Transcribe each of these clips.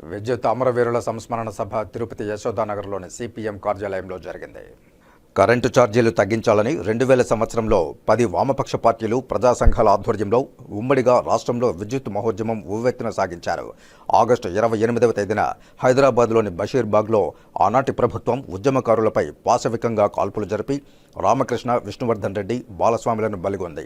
విద్యుత్ అమరవీరుల సంస్మరణ సభ తిరుపతి యశోదానగర్లోని సిపిఎం కార్యాలయంలో జరిగింది. కరెంటు ఛార్జీలు తగ్గించాలని రెండు వేల సంవత్సరంలో పది వామపక్ష పార్టీలు ప్రజా సంఘాల ఆధ్వర్యంలో ఉమ్మడిగా రాష్ట్రంలో విద్యుత్ మహోద్యమం ఉవ్వెత్తున సాగించారు. ఆగస్టు ఇరవై ఎనిమిదవ తేదీన హైదరాబాద్లోని బషీర్బాగ్లో ఆనాటి ప్రభుత్వం ఉద్యమకారులపై పాశవికంగా కాల్పులు జరిపి రామకృష్ణ విష్ణువర్ధన్ రెడ్డి బాలస్వాములను బలిగొంది.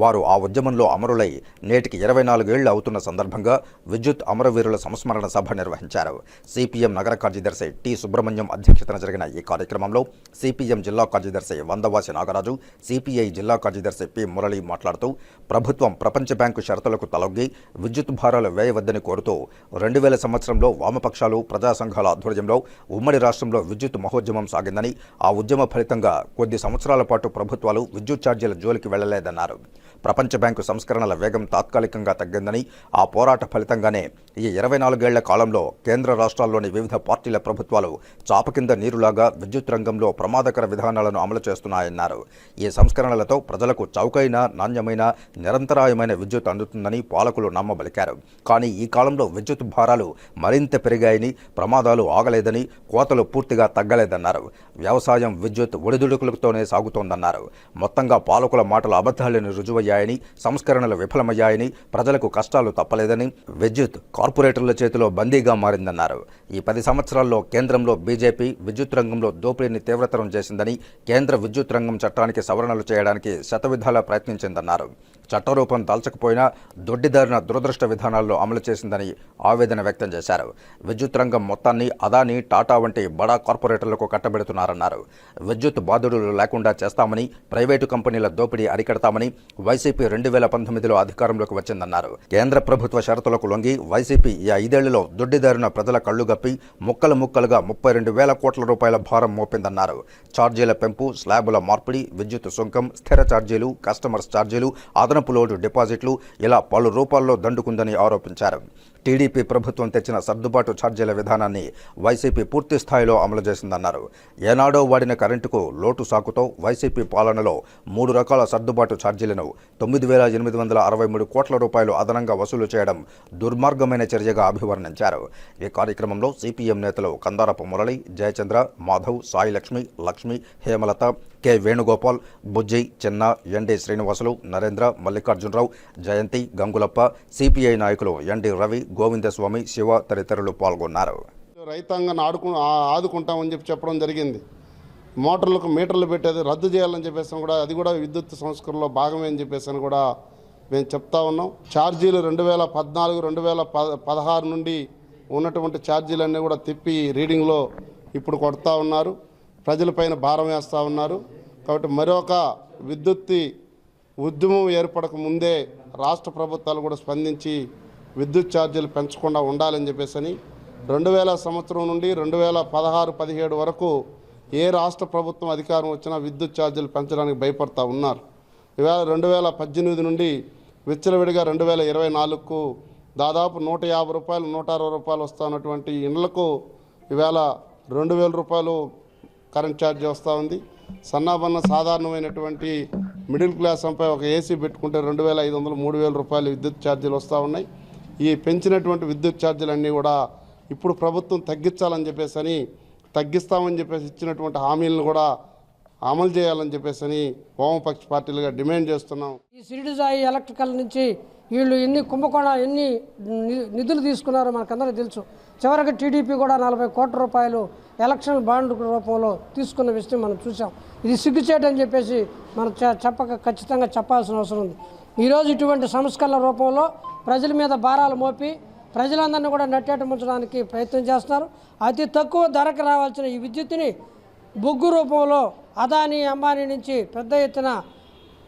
వారు ఆ ఉద్యమంలో అమరులై నేటికి ఇరవై నాలుగేళ్ళు అవుతున్న సందర్భంగా విద్యుత్ అమరవీరుల సంస్మరణ సభ నిర్వహించారు. సిపిఎం నగర కార్యదర్శి టి. సుబ్రహ్మణ్యం అధ్యక్షతన జరిగిన ఈ కార్యక్రమంలో సిపిఎం జిల్లా కార్యదర్శి వందవాసి నాగరాజు సిపిఐ జిల్లా కార్యదర్శి పి. మురళి మాట్లాడుతూ ప్రభుత్వం ప్రపంచ బ్యాంకు షరతులకు తలొగ్గి విద్యుత్ భారాలు వేయవద్దని కోరుతూ రెండు వేల సంవత్సరంలో వామపక్షాలు ప్రజా సంఘాల ఆధ్వర్యంలో ఉమ్మడి రాష్ట్రంలో విద్యుత్ మహోద్యమం సాగిందని ఆ ఉద్యమ ఫలితంగా కొద్ది సంవత్సరాల పాటు ప్రభుత్వాలు విద్యుత్ ఛార్జీల జోలికి వెళ్ళలేదన్నారు ప్రపంచ బ్యాంకు సంస్కరణల వేగం తాత్కాలికంగా తగ్గిందని ఆ పోరాట ఫలితంగానే ఈ ఇరవై నాలుగేళ్ళ కాలంలో కేంద్ర రాష్ట్రాల్లోని వివిధ పార్టీల ప్రభుత్వాలు చాప కింద నీరులాగా విద్యుత్ రంగంలో ప్రమాదకర విధానాలను అమలు చేస్తున్నాయన్నారు. ఈ సంస్కరణలతో ప్రజలకు చౌకైన నాణ్యమైన నిరంతరాయమైన విద్యుత్ అందుతుందని పాలకులు నమ్మబలికారు. కానీ ఈ కాలంలో విద్యుత్ భారాలు మరింత పెరిగాయని ప్రమాదాలు ఆగలేదని కోతలు పూర్తిగా తగ్గలేదన్నారు. వ్యవసాయం విద్యుత్ ఒడిదుడుకులతోనే సాగుతోందన్నారు. మొత్తంగా పాలకుల మాటలు అబద్ధాలని విఫలమయ్యాయని సంస్కరణలు విఫలమయ్యాయని ప్రజలకు కష్టాలు తప్పలేదని విద్యుత్ కార్పొరేటర్ల చేతిలో బందీగా మారిందన్నారు. ఈ పది సంవత్సరాల్లో కేంద్రంలో బీజేపీ విద్యుత్ రంగంలో దోపిడీని తీవ్రతరం చేసిందని కేంద్ర విద్యుత్ రంగం చట్టానికి సవరణలు చేయడానికి శతవిధాలా ప్రయత్నించిందన్నారు. చట్టరూపం దాల్చకపోయినా దొడ్డిదారిన దురదృష్ట విధానాల్లో అమలు చేసిందని ఆవేదన వ్యక్తం చేశారు. విద్యుత్ రంగం మొత్తాన్ని అదానీ టాటా వంటి బడా కార్పొరేటర్లకు కట్టబెడుతున్నారన్నారు. విద్యుత్ బాధుడులు లేకుండా చేస్తామని ప్రైవేటు కంపెనీల దోపిడీ అరికడతామని వైసీపీ రెండు వేల పంతొమ్మిదిలో అధికారంలోకి వచ్చిందన్నారు. కేంద్ర ప్రభుత్వ షరతులకు లొంగి వైసీపీ ఈ ఐదేళ్ళలో దొడ్డిదారిన ప్రజల కళ్ళుగప్పి ముక్కలు ముక్కలుగా ముప్పై రెండు వేల కోట్ల రూపాయల భారం మోపిందన్నారు. ఛార్జీల పెంపు స్లాబుల మార్పిడి విద్యుత్ సుంకం స్థిర ఛార్జీలు కస్టమర్స్ ఛార్జీలు అదనపు లోటు డిపాజిట్లు ఇలా పలు రూపాల్లో దండుకుందని ఆరోపించారు. టీడీపీ ప్రభుత్వం తెచ్చిన సర్దుబాటు ఛార్జీల విధానాన్ని వైసీపీ పూర్తి స్థాయిలో అమలు చేసిందన్నారు. ఏనాడో వాడిన కరెంటుకు లోటు సాకుతో వైసీపీ పాలనలో మూడు రకాల సర్దుబాటు ఛార్జీలను తొమ్మిది వేల ఎనిమిది వందల అరవై మూడు కోట్ల రూపాయలు అదనంగా వసూలు చేయడం దుర్మార్గమైన చర్యగా అభివర్ణించారు. ఈ కార్యక్రమంలో సిపిఎం నేతలు Kandarapu Murali Jayachandra Madhav Sai Lakshmi Lakshmi Hemalatha K. Venugopal Bujji Chinna ND Srinivasulu Narendra Mallikarjunarao Jayanthi Gangulappa CPI నాయకులు ఎన్డి రవి గోవిందస్వామి శివ తదితరులు పాల్గొన్నారు. రైతాంగాన్ని ఆడుకు ఆదుకుంటామని చెప్పి చెప్పడం జరిగింది. మోటార్లకు మీటర్లు పెట్టేది రద్దు చేయాలని చెప్పేసి కూడా అది కూడా విద్యుత్ సంస్కరణలో భాగమే అని చెప్పేసి అని కూడా మేము చెప్తా ఉన్నాం. ఛార్జీలు రెండు వేల పద్నాలుగు రెండు వేల పదహారు నుండి ఉన్నటువంటి ఛార్జీలన్నీ కూడా తిప్పి రీడింగ్లో ఇప్పుడు కొడతా ఉన్నారు. ప్రజలపైన భారం వేస్తూ ఉన్నారు. కాబట్టి మరొక విద్యుత్తి ఉద్యమం ఏర్పడక ముందే రాష్ట్ర ప్రభుత్వాలు కూడా స్పందించి విద్యుత్ ఛార్జీలు పెంచకుండా ఉండాలని చెప్పేసి రెండు వేల సంవత్సరం నుండి రెండు వేల పదహారు పదిహేడు వరకు ఏ రాష్ట్ర ప్రభుత్వం అధికారం వచ్చినా విద్యుత్ ఛార్జీలు పెంచడానికి భయపడతా ఉన్నారు. ఇవాళ రెండు వేల పద్దెనిమిది నుండి విచ్చలవిడిగా రెండు వేల ఇరవై నాలుగుకు దాదాపు నూట యాభై రూపాయలు నూట అరవై రూపాయలు వస్తున్నటువంటి ఇండ్లకు ఇవాళ రెండు వేల రూపాయలు కరెంట్ ఛార్జ్ వస్తూ ఉంది. సన్నాబన్న సాధారణమైనటువంటి మిడిల్ క్లాస్ అంపై ఒక ఏసీ పెట్టుకుంటే రెండు వేల ఐదు వందలు మూడు వేల రూపాయలు విద్యుత్ ఛార్జీలు వస్తూ ఉన్నాయి. ఈ పెంచినటువంటి విద్యుత్ ఛార్జీలన్నీ కూడా ఇప్పుడు ప్రభుత్వం తగ్గించాలని చెప్పేసి అని తగ్గిస్తామని చెప్పేసి ఇచ్చినటువంటి హామీలను కూడా అమలు చేయాలని చెప్పేసి అని వామపక్ష పార్టీలుగా డిమాండ్ చేస్తున్నాం. ఈ సిరిడిజాయి ఎలక్ట్రికల్ నుంచి వీళ్ళు ఎన్ని కుంభకోణ ఎన్ని నిధులు తీసుకున్నారో మనకందరికీ తెలుసు. చివరికి టీడీపీ కూడా నలభై కోట్ల రూపాయలు ఎలక్షన్ బాండ్ రూపంలో తీసుకున్న విషయం మనం చూసాం ఇది సిగ్గుచేటని చెప్పేసి మనం చెప్పక ఖచ్చితంగా చెప్పాల్సిన అవసరం ఉంది. ఈరోజు ఇటువంటి సంస్కరణల రూపంలో ప్రజల మీద భారాలు మోపి ప్రజలందరినీ కూడా నట్టేట ముంచడానికి ప్రయత్నం చేస్తున్నారు. అతి తక్కువ ధరకు రావాల్సిన ఈ విద్యుత్తుని బొగ్గు రూపంలో అదానీ అంబానీ నుంచి పెద్ద ఎత్తున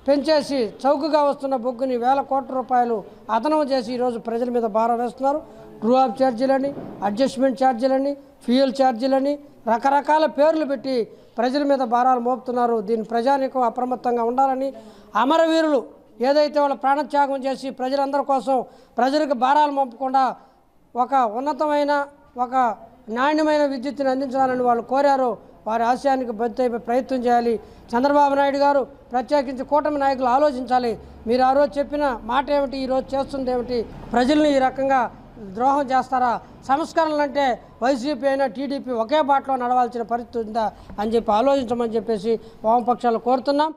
పెంచేసి చౌకగా వస్తున్న బొగ్గుని వేల కోట్ల రూపాయలు అదనం చేసి ఈరోజు ప్రజల మీద భారం వేస్తున్నారు. ట్రూ ఆఫ్ ఛార్జీలని అడ్జస్ట్మెంట్ ఛార్జీలని ఫ్యూయల్ ఛార్జీలని రకరకాల పేర్లు పెట్టి ప్రజల మీద భారాలు మోపుతున్నారు. దీని ప్రజానికం అప్రమత్తంగా ఉండాలని అమరవీరులు ఏదైతే వాళ్ళ ప్రాణత్యాగం చేసి ప్రజలందరి కోసం ప్రజలకు భారాలు మోపకుండా ఒక ఉన్నతమైన ఒక నాణ్యమైన విద్యుత్తుని అందించాలని వాళ్ళు కోరారు. వారి ఆశయానికి బద్దై ప్రయత్నం చేయాలి. చంద్రబాబు నాయుడు గారు ప్రత్యేకించి కూటమి నాయకులు ఆలోచించాలి. మీరు ఆ రోజు చెప్పిన మాట ఏమిటి ఈరోజు చేస్తుంది ఏమిటి ప్రజల్ని ఈ రకంగా ద్రోహం చేస్తారా? సంస్కరణలు అంటే వైసీపీ అయినా టీడీపీ ఒకే బాటలో నడవాల్సిన పరిస్థితి ఉందా అని చెప్పి ఆలోచించమని చెప్పేసి వామపక్షాలు కోరుతున్నాం.